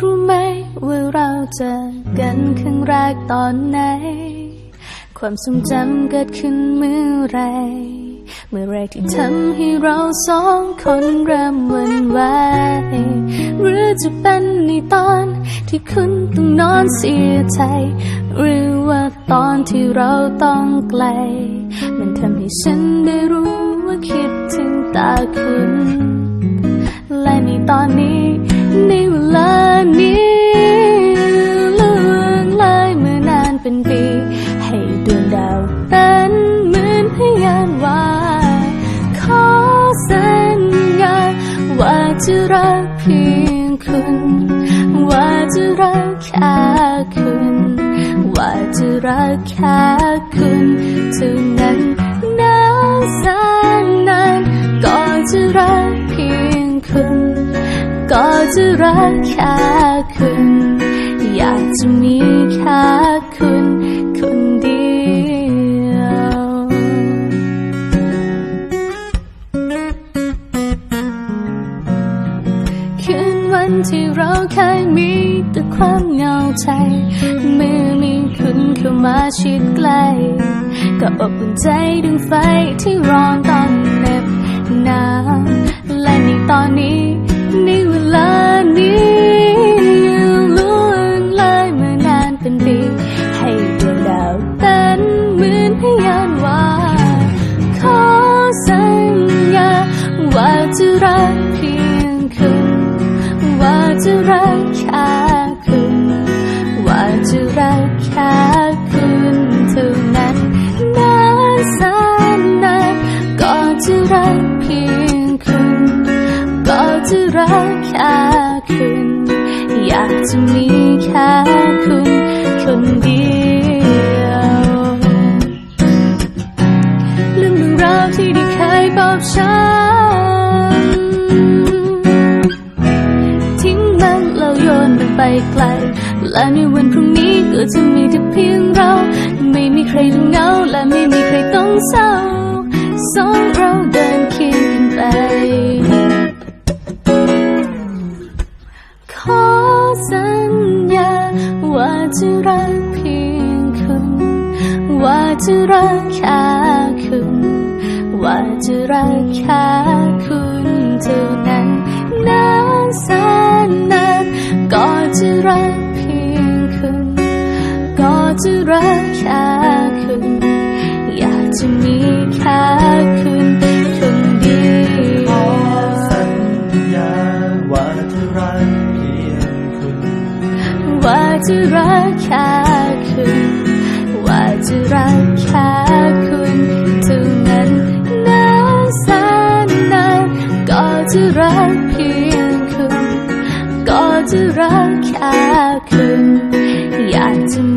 รู้ไหมว่าเราเจอกันครั้งแรกตอนไหน ความทรงจำเกิดขึ้นเมื่อไร เมื่อไรที่ทำให้เราสองคนเริ่มวันไหวหรือจะเป็นในตอนที่คุณต้องนอนเสียใจ หรือว่าตอนที่เราต้องไกล มันทำให้ฉันได้รู้ว่าคิดถึงตาคุณ และในตอนนี้ จะรักเพียงคุณ ว่าจะรักแค่คุณ ว่าจะรักแค่คุณเท่านั้นนานแสนนานก็จะรักเพียงคุณ ก็จะรักแค่คุณ อยากจะมีแค่ เราเคยมีแต่ความเหงาใจ เมื่อมีคุณเข้ามาชิดใกล้ก็อบอุ่นใจดึงไฟที่ร้อนต้องเหน็บหนาวและในตอนนี้ จะรักแค่คุณ ว่าจะรักแค่คุณเท่านั้นนานแสนนานก็จะรักเพียงคุณ ก็จะรักแค่คุณ อยากจะมีแค่ ไกล และในวันพรุ่งนี้ก็จะมีแต่เพียงเรา ไม่มีใครต้องเหงาและไม่มีใครต้องเศร้า สองเราเดินเคียงกันไป ขอสัญญาว่าจะรักเพียงคุณ ว่าจะรักแค่คุณ ว่าจะรักแค่คุณเท่านั้น จะรักเพียงคุณ ก็จะรักแค่คุณ อยากจะมีแค่คุณคนเดียวสัญญาว่าจะรักเพียงคุณ ว่าจะรักแค่คุณ ว่าจะรักแค่คุณ Kök, kök, yardım